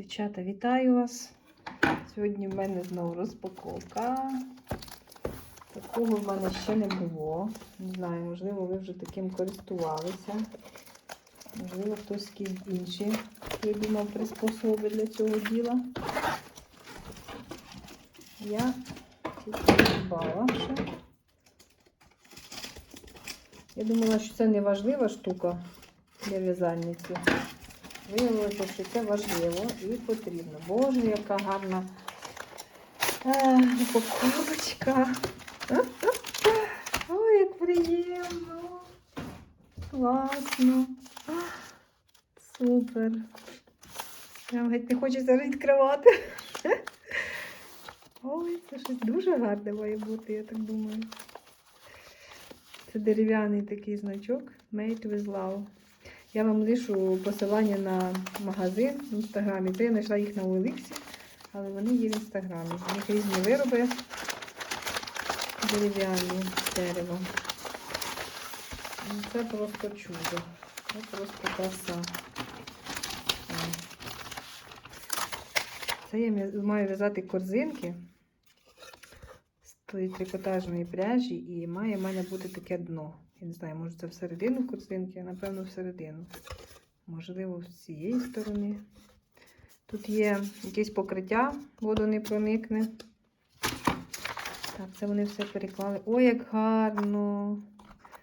Дівчата, вітаю вас! Сьогодні в мене знову розпаковка. Такого в мене ще не було. Не знаю, можливо, ви вже таким користувалися. Можливо, хтось якісь інші придумав приспособи для цього діла. Я тільки придбала ще. Я думала, що це не важлива штука для в'язання цих. Виявилося, що це важливо і потрібно. Боже, яка гарна е, упаковочка. Ой, як приємно. Класно. Супер. Прям геть не хочеться відкривати. Ой, це щось дуже гарне має бути, я так думаю. Це дерев'яний такий значок Made with Love. Я вам лишу посилання на магазин в інстаграмі. Це я знайшла їх на Олексі, але вони є в інстаграмі. У них різні вироби дерев'яні з дерева. Ну, Це просто чудо. Це просто краса. Це я маю в'язати корзинки тої трикотажної пряжі і має в мене бути таке дно. Я не знаю, може це всередину корзинки, а напевно всередину. Можливо, з цієї сторони. Тут є якесь покриття, воду не проникне. Так, це вони все переклали. Ой, як гарно!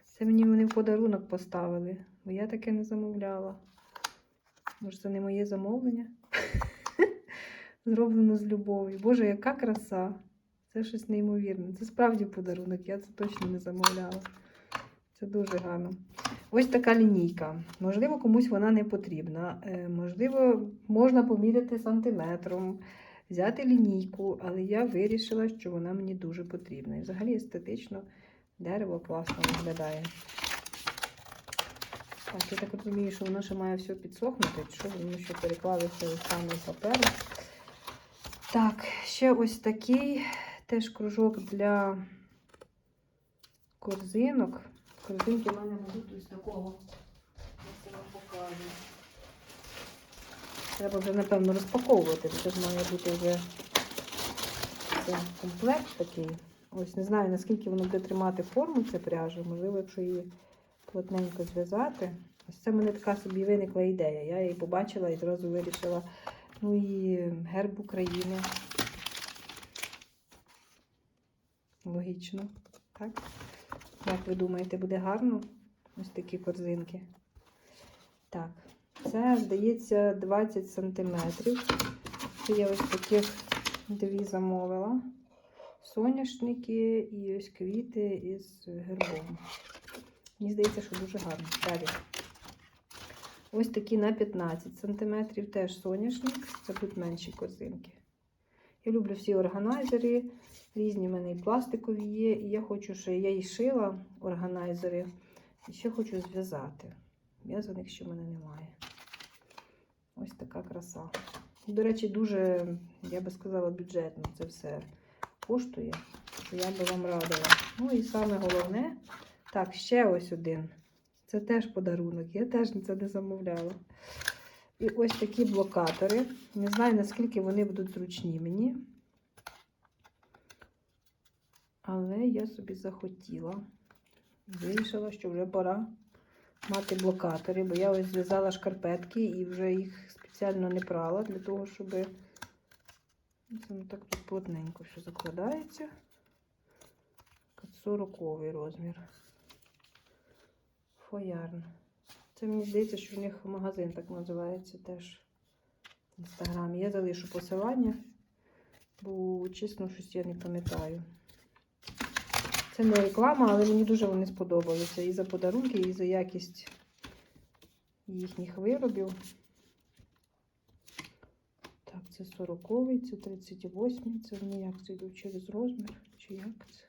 Це мені вони в подарунок поставили, бо я таке не замовляла. Може, це не моє замовлення? Зроблено з любов'ю. Боже, яка краса! Це щось неймовірне. Це справді подарунок, я це точно не замовляла. Це дуже гарно. Ось така лінійка. Можливо, комусь вона не потрібна. Е, Можливо, можна поміряти сантиметром, взяти лінійку, але я вирішила, що вона мені дуже потрібна. І взагалі естетично дерево класно виглядає. Так, я так розумію, що воно ще має все підсохнути, що воно ще переклали все у самий папер. Так, ще ось такий теж кружок для корзинок. Корзинки в мене будуть ось такого. Я вам покажу. Треба вже, напевно, розпаковувати. Це ж має бути вже це комплект такий. Ось не знаю, наскільки воно буде тримати форму ця пряжа. Можливо, якщо її плотненько зв'язати. Ось це в мене така собі виникла ідея. Я її побачила і зразу вирішила. Ну і герб України. Логічно, так? Як ви думаєте, буде гарно? Ось такі корзинки. Так, це, здається, 20 сантиметрів. Це я ось таких дві замовила. Соняшники і ось квіти із гербом. Мені здається, що дуже гарно. Далі. Ось такі на 15 сантиметрів теж соняшник. Це тут менші корзинки. Я люблю всі органайзери. Різні в мене і пластикові є. І я хочу, що я і шила органайзери. І ще хочу зв'язати. В'язаних ще в мене немає. Ось така краса. До речі, дуже, я би сказала, бюджетно це все коштує. Я би вам радила. Ну і саме головне, так, ще ось один. Це теж подарунок. Я теж це не замовляла. І ось такі блокатори. Не знаю, наскільки вони будуть зручні мені. Але я собі захотіла. Вирішила, що вже пора мати блокатори, бо я ось зв'язала шкарпетки і вже їх спеціально не прала для того, щоб це не так тут плотненько все закладається. 40 розмір. Фоярн. Це мені здається, що в них магазин так називається теж в інстаграмі. Я залишу посилання, бо чесно, щось я не пам'ятаю. Це не реклама, але мені дуже вони сподобалися. І за подарунки, і за якість їхніх виробів. Так, це 40-й, це 38-й, це вони як це йдуть через розмір, чи як це?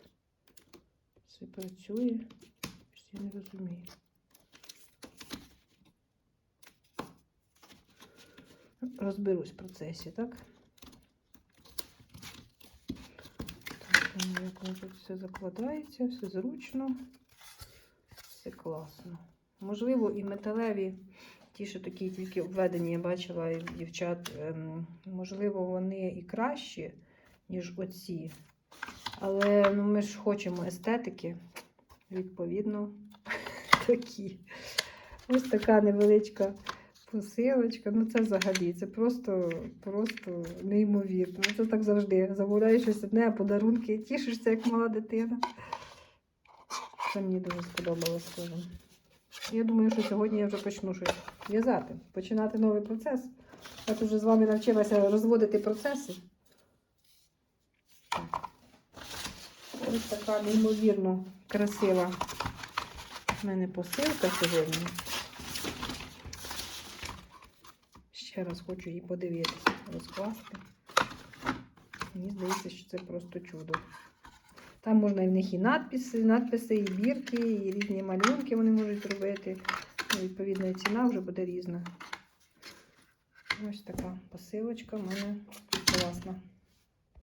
Це працює. Я не розумію. Розберусь в процесі, так? Так, як тут все закладається, все зручно, все класно. Можливо, і металеві Ті, що такі тільки обведені, я бачила і дівчат. ем, Можливо, вони і кращі, ніж оці. Але ну, ми ж хочемо естетики, відповідно, такі. Ось така невеличка посилочка. Ну, це взагалі, це просто, просто неймовірно. Це так завжди. Замовляєш щось одне, а подарунки, тішишся, як мала дитина. Це мені дуже сподобалось. скажу. Я думаю, що сьогодні я вже почну щось в'язати, починати новий процес. Я тут вже з вами навчилася розводити процеси. Ось така неймовірно красива в мене посилка сьогодні. Ще раз хочу її подивитися, розкласти. Мені здається, що це просто чудо. Там можна і в них і надписи, надписи, і бірки, і різні малюнки вони можуть робити. Ну, Відповідно, і ціна вже буде різна. Ось така посилочка в мене класна.